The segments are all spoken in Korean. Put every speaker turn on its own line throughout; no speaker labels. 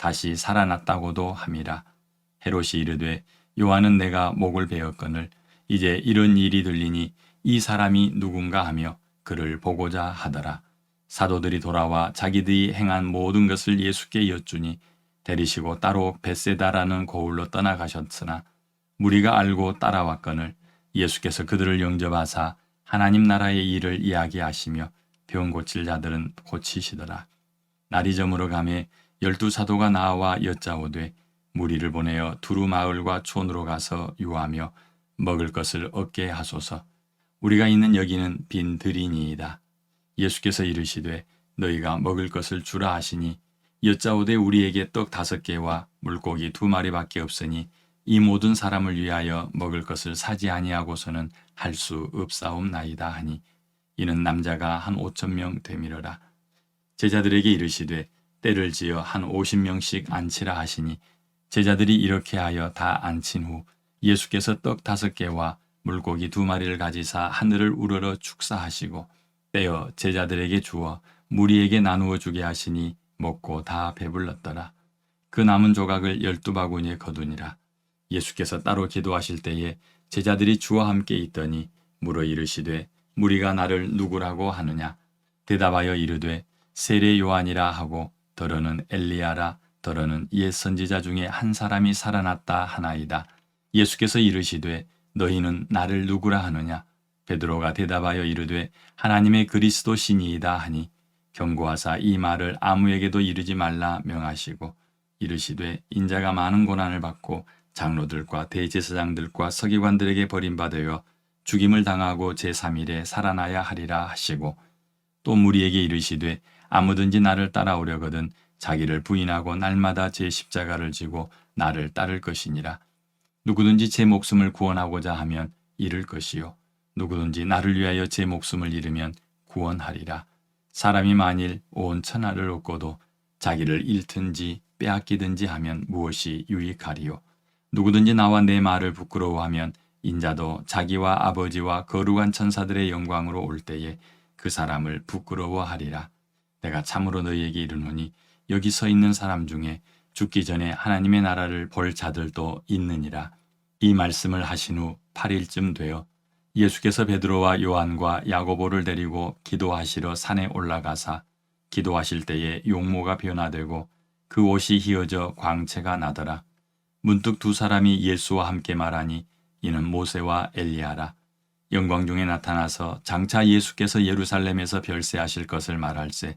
다시 살아났다고도 함이라. 헤롯이 이르되 요한은 내가 목을 베었거늘 이제 이런 일이 들리니 이 사람이 누군가 하며 그를 보고자 하더라. 사도들이 돌아와 자기들이 행한 모든 것을 예수께 여쭈니 데리시고 따로 베세다라는 고을로 떠나가셨으나 무리가 알고 따라왔거늘 예수께서 그들을 영접하사 하나님 나라의 일을 이야기하시며 병 고칠 자들은 고치시더라. 날이 저물어 가매 열두 사도가 나와 여짜오되 무리를 보내어 두루 마을과 촌으로 가서 유하며 먹을 것을 얻게 하소서. 우리가 있는 여기는 빈 들이니이다. 예수께서 이르시되 너희가 먹을 것을 주라 하시니 여짜오되 우리에게 떡 다섯 개와 물고기 두 마리밖에 없으니 이 모든 사람을 위하여 먹을 것을 사지 아니하고서는 할 수 없사옵나이다 하니 이는 남자가 한 오천 명 되밀어라. 제자들에게 이르시되 때를 지어 한 오십 명씩 앉히라 하시니 제자들이 이렇게 하여 다 앉힌 후 예수께서 떡 다섯 개와 물고기 두 마리를 가지사 하늘을 우러러 축사하시고 떼어 제자들에게 주어 무리에게 나누어 주게 하시니 먹고 다 배불렀더라. 그 남은 조각을 열두 바구니에 거두니라. 예수께서 따로 기도하실 때에 제자들이 주와 함께 있더니 물어 이르시되 무리가 나를 누구라고 하느냐 대답하여 이르되 세례 요한이라 하고 더러는 엘리야라 더러는 옛 선지자 중에 한 사람이 살아났다 하나이다. 예수께서 이르시되 너희는 나를 누구라 하느냐 베드로가 대답하여 이르되 하나님의 그리스도 신이이다 하니 경고하사 이 말을 아무에게도 이르지 말라 명하시고 이르시되 인자가 많은 고난을 받고 장로들과 대제사장들과 서기관들에게 버림받으여 죽임을 당하고 제3일에 살아나야 하리라 하시고 또 무리에게 이르시되 아무든지 나를 따라오려거든 자기를 부인하고 날마다 제 십자가를 지고 나를 따를 것이니라. 누구든지 제 목숨을 구원하고자 하면 잃을 것이요. 누구든지 나를 위하여 제 목숨을 잃으면 구원하리라. 사람이 만일 온 천하를 얻고도 자기를 잃든지 빼앗기든지 하면 무엇이 유익하리요. 누구든지 나와 내 말을 부끄러워하면 인자도 자기와 아버지와 거룩한 천사들의 영광으로 올 때에 그 사람을 부끄러워하리라. 내가 참으로 너희에게 이르노니 여기 서 있는 사람 중에 죽기 전에 하나님의 나라를 볼 자들도 있느니라. 이 말씀을 하신 후 8일쯤 되어 예수께서 베드로와 요한과 야고보를 데리고 기도하시러 산에 올라가사 기도하실 때에 용모가 변화되고 그 옷이 휘어져 광채가 나더라. 문득 두 사람이 예수와 함께 말하니 이는 모세와 엘리야라. 영광 중에 나타나서 장차 예수께서 예루살렘에서 별세하실 것을 말할세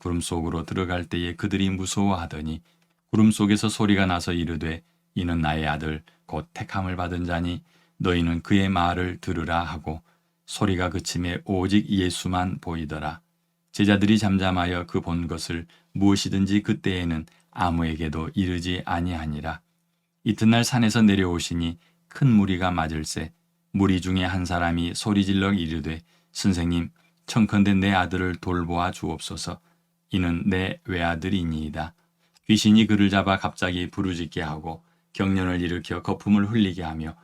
구름 속으로 들어갈 때에 그들이 무서워하더니 구름 속에서 소리가 나서 이르되 이는 나의 아들 곧 택함을 받은 자니 너희는 그의 말을 들으라 하고 소리가 그침에 오직 예수만 보이더라. 제자들이 잠잠하여 그 본 것을 무엇이든지 그때에는 아무에게도 이르지 아니하니라. 이튿날 산에서 내려오시니 큰 무리가 맞을세 무리 중에 한 사람이 소리질러 이르되 선생님 청컨대 내 아들을 돌보아 주옵소서 이는 내 외아들이니이다. 귀신이 그를 잡아 갑자기 부르짖게 하고 경련을 일으켜 거품을 흘리게 하며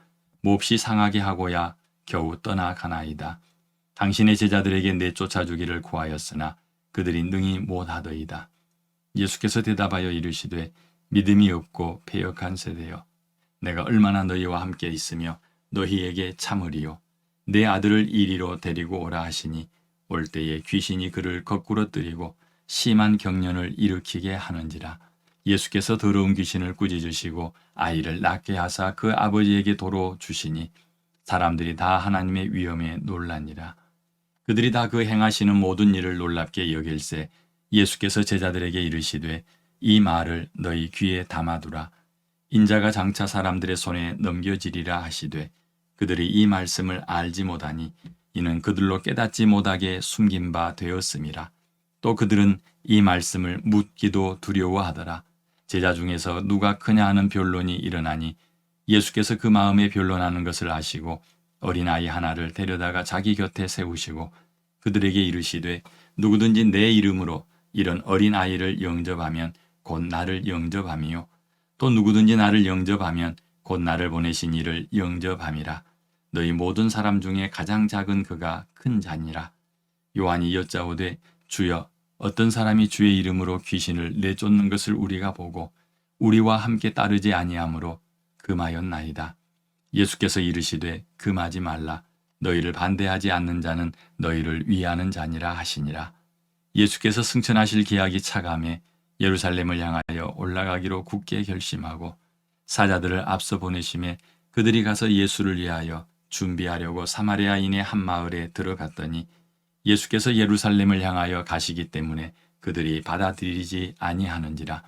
몹시 상하게 하고야 겨우 떠나가나이다. 당신의 제자들에게 내쫓아주기를 구하였으나 그들이 능히 못하더이다. 예수께서 대답하여 이르시되 믿음이 없고 패역한 세대여 내가 얼마나 너희와 함께 있으며 너희에게 참으리요 내 아들을 이리로 데리고 오라 하시니 올 때에 귀신이 그를 거꾸로 뜨리고 심한 경련을 일으키게 하는지라 예수께서 더러운 귀신을 꾸짖으시고 아이를 낳게 하사 그 아버지에게 도로 주시니 사람들이 다 하나님의 위엄에 놀라니라. 그들이 다 그 행하시는 모든 일을 놀랍게 여길세 예수께서 제자들에게 이르시되 이 말을 너희 귀에 담아두라. 인자가 장차 사람들의 손에 넘겨지리라 하시되 그들이 이 말씀을 알지 못하니 이는 그들로 깨닫지 못하게 숨긴 바 되었음이라 또 그들은 이 말씀을 묻기도 두려워하더라. 제자 중에서 누가 크냐 하는 변론이 일어나니 예수께서 그 마음에 변론하는 것을 아시고 어린아이 하나를 데려다가 자기 곁에 세우시고 그들에게 이르시되 누구든지 내 이름으로 이런 어린아이를 영접하면 곧 나를 영접함이요. 또 누구든지 나를 영접하면 곧 나를 보내신 이를 영접함이라. 너희 모든 사람 중에 가장 작은 그가 큰 자니라. 요한이 여짜오되 주여 어떤 사람이 주의 이름으로 귀신을 내쫓는 것을 우리가 보고 우리와 함께 따르지 아니하므로 금하였나이다. 예수께서 이르시되 금하지 말라. 너희를 반대하지 않는 자는 너희를 위하는 자니라 하시니라. 예수께서 승천하실 기약이 차감해 예루살렘을 향하여 올라가기로 굳게 결심하고 사자들을 앞서 보내심에 그들이 가서 예수를 위하여 준비하려고 사마리아인의 한 마을에 들어갔더니 예수께서 예루살렘을 향하여 가시기 때문에 그들이 받아들이지 아니하는지라.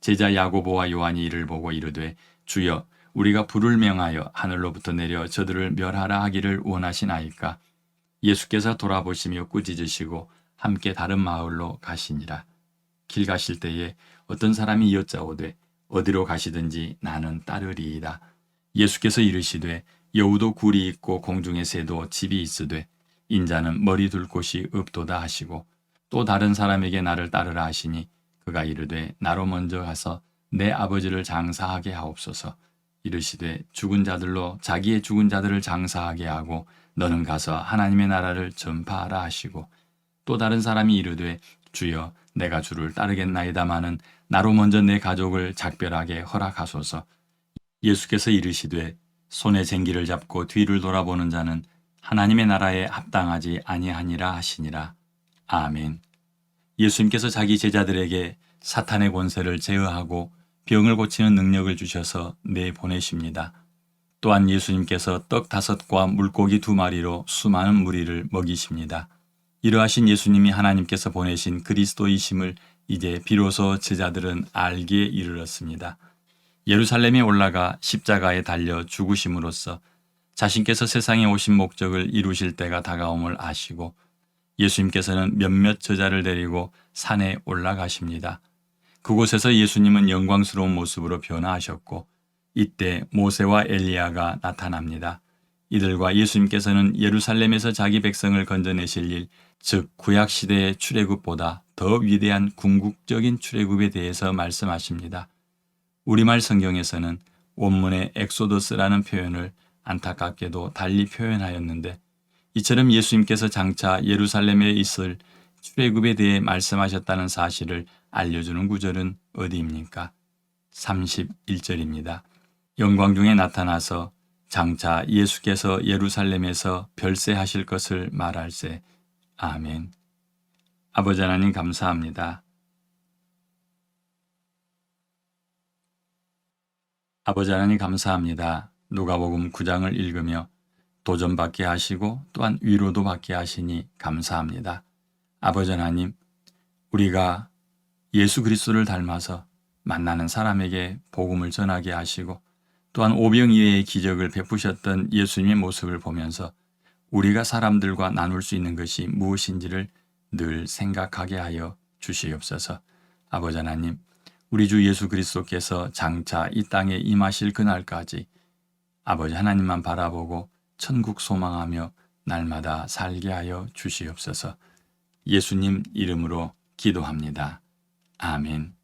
제자 야고보와 요한이 이를 보고 이르되 주여 우리가 불을 명하여 하늘로부터 내려 저들을 멸하라 하기를 원하시나이까? 예수께서 돌아보시며 꾸짖으시고 함께 다른 마을로 가시니라. 길 가실 때에 어떤 사람이 여짜오되 어디로 가시든지 나는 따르리이다. 예수께서 이르시되 여우도 굴이 있고 공중의 새도 집이 있으되 인자는 머리 둘 곳이 없도다 하시고 또 다른 사람에게 나를 따르라 하시니 그가 이르되 나로 먼저 가서 내 아버지를 장사하게 하옵소서. 이르시되 죽은 자들로 자기의 죽은 자들을 장사하게 하고 너는 가서 하나님의 나라를 전파하라 하시고 또 다른 사람이 이르되 주여 내가 주를 따르겠나이다마는 나로 먼저 내 가족을 작별하게 허락하소서. 예수께서 이르시되 손에 쟁기를 잡고 뒤를 돌아보는 자는 하나님의 나라에 합당하지 아니하니라 하시니라. 아멘. 예수님께서 자기 제자들에게 사탄의 권세를 제어하고 병을 고치는 능력을 주셔서 내보내십니다. 또한 예수님께서 떡 다섯과 물고기 두 마리로 수많은 무리를 먹이십니다. 이러하신 예수님이 하나님께서 보내신 그리스도이심을 이제 비로소 제자들은 알기에 이르렀습니다. 예루살렘에 올라가 십자가에 달려 죽으심으로써 자신께서 세상에 오신 목적을 이루실 때가 다가옴을 아시고 예수님께서는 몇몇 저자를 데리고 산에 올라가십니다. 그곳에서 예수님은 영광스러운 모습으로 변화하셨고 이때 모세와 엘리야가 나타납니다. 이들과 예수님께서는 예루살렘에서 자기 백성을 건져내실 일, 즉 구약 시대의 출애굽보다 더 위대한 궁극적인 출애굽에 대해서 말씀하십니다. 우리말 성경에서는 원문의 엑소더스라는 표현을 안타깝게도 달리 표현하였는데 이처럼 예수님께서 장차 예루살렘에 있을 출애굽에 대해 말씀하셨다는 사실을 알려주는 구절은 어디입니까? 31절입니다. 영광 중에 나타나서 장차 예수께서 예루살렘에서 별세하실 것을 말할세. 아멘. 아버지 하나님 감사합니다. 아버지 하나님 감사합니다. 누가복음 9장을 읽으며 도전받게 하시고 또한 위로도 받게 하시니 감사합니다. 아버지 하나님, 우리가 예수 그리스도를 닮아서 만나는 사람에게 복음을 전하게 하시고 또한 오병이의 기적을 베푸셨던 예수님의 모습을 보면서 우리가 사람들과 나눌 수 있는 것이 무엇인지를 늘 생각하게 하여 주시옵소서. 아버지 하나님, 우리 주 예수 그리스도께서 장차 이 땅에 임하실 그날까지 아버지 하나님만 바라보고 천국 소망하며 날마다 살게 하여 주시옵소서. 예수님 이름으로 기도합니다. 아멘.